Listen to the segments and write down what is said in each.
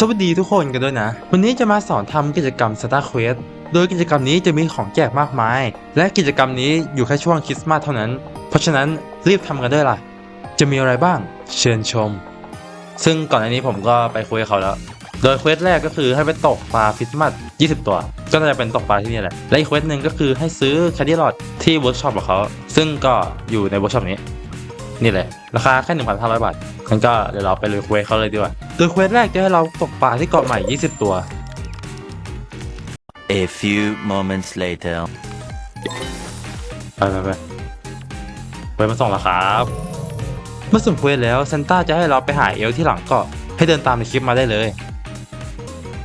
สวัสดีทุกคนกันด้วยนะ วันนี้จะมาสอนทำกิจกรรม Star Quest โดยกิจกรรมนี้จะมีของแจกมากมาย และกิจกรรมนี้อยู่แค่ช่วงคริสต์มาสเท่านั้น เพราะฉะนั้นรีบทำกันด้วยล่ะ จะมีอะไรบ้าง เชิญชม ซึ่งก่อนอันนี้ผมก็ไปคุยกับเขาแล้ว โดยเควสแรกก็คือให้ไปตกปลาคริสต์มาส20 ตัว ก็น่าจะเป็นตกปลาที่นี่แหละ และอีกเควสหนึ่งก็คือให้ซื้อแคดดี้ลอดที่เวิร์กช็อปของเขา ซึ่งก็อยู่ในเวิร์กช็อปนี้ นี่แหละ ราคาแค่1,500 บาทงั้นก็เดี๋ยวเราไปเลยเควสเขาเลยดีกว่า โดยเควสแรกจะให้เราตกปลาที่เกาะใหม่ 20 ตัว A few moments later. ไปไปไปไปมาส่งแล้วครับ เมื่อสุ่มเควสแล้วเซนต้าจะให้เราไปหาเอลที่หลังเกาะให้เดินตามในคลิปมาได้เลย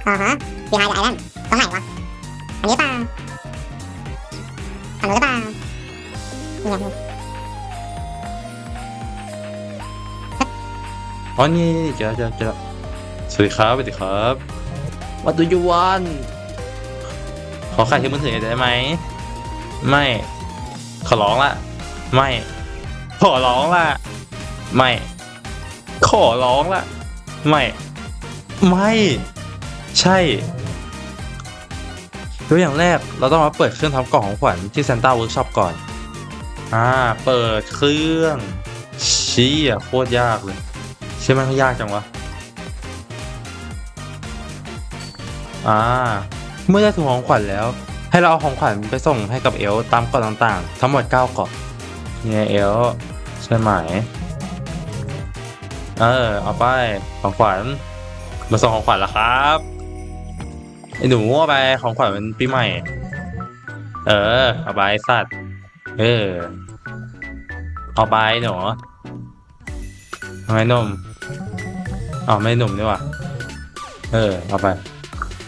อ่าฮะบีไฮไอแลนด์ตรงไหนวะ อันนี้เปล่าอันนู้นหรือเปล่าเนี่ย อ๋อนี่เจอเจอเจอสวัสดีครับสวัสดีครับ What do you want ขอขายที่มือถือหน่อยได้ไหม ไม่ ขอร้องละ ไม่ ขอร้องละ ไม่ ขอร้องละ ไม่ ไม่ ใช่ตัวอย่างแรกเราต้องมาเปิดเครื่องทำกล่องของขวัญที่ Santa Workshop ก่อน อ่า เปิดเครื่องเชี้อะโคตรยากเลย ใช่ไหมมันยากจังวะ อ่า เมื่อได้ถุงของขวัญแล้ว ให้เราเอาของขวัญไปส่งให้กับเอลตามเกาะต่างๆ ทั้งหมด 9เกาะเนี่ยเอลใช่ไหมเออเอาไปของขวัญมาส่งของขวัญแล้วครับไอ้หนูเอาไปของขวัญมันปีใหม่ เออ เอาไปสัตว์ เออ เอาไปหนูทำไมนุ่ม อ๋อไม่หนุ่มนี่ว่าเออเอาไป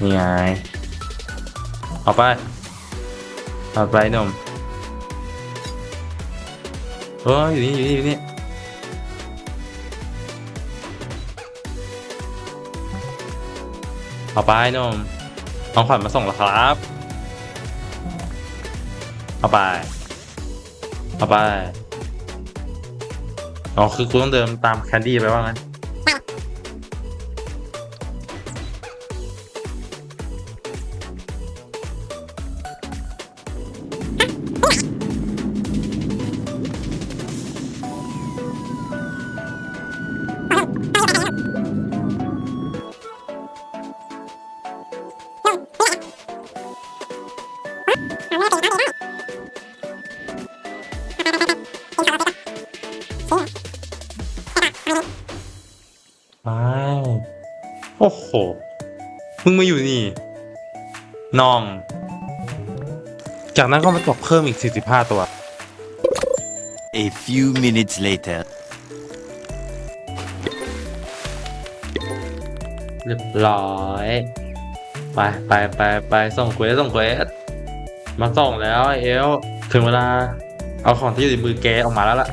นี่ไงเอาไปเอาไปหนุ่มเอออยู่นี่อยู่นี่อยู่นี่เอาไปหนุ่มเอาขวัญมาส่งแล้วครับ เอาไป เอาไป อ๋อ คือกูต้องเดินตามแคนดี้ไปว่างั้น ไปโอ้โห มึงมาอยู่นี่น้อง จากนั้นก็มาตกเพิ่มอีก 45 ตัว A few minutes later. เรียบร้อย ไปไปไปไปส่งเควสส่งเควส มาส่งแล้วไอ้เอลถึงเวลา เอาของที่อยู่ในมือแกออกมาแล้วล่ะ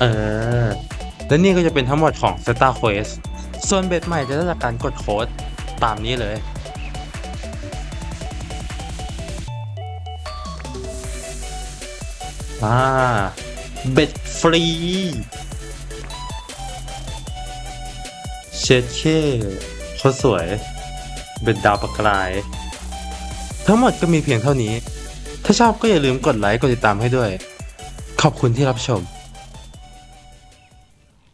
เออ และนี่ก็จะเป็นทั้งหมดของ s t a r Quest ส่วนเบ็ดใหม่จะได้จากการกดโค้ดตามนี้เลย อ่า เบ็ดฟรีเชดเช่โคตรสวยเป็นดาวประกาย ทั้งหมดก็มีเพียงเท่านี้ ถ้าชอบก็อย่าลืมกดไลค์กดติดตามให้ด้วย ขอบคุณที่รับชม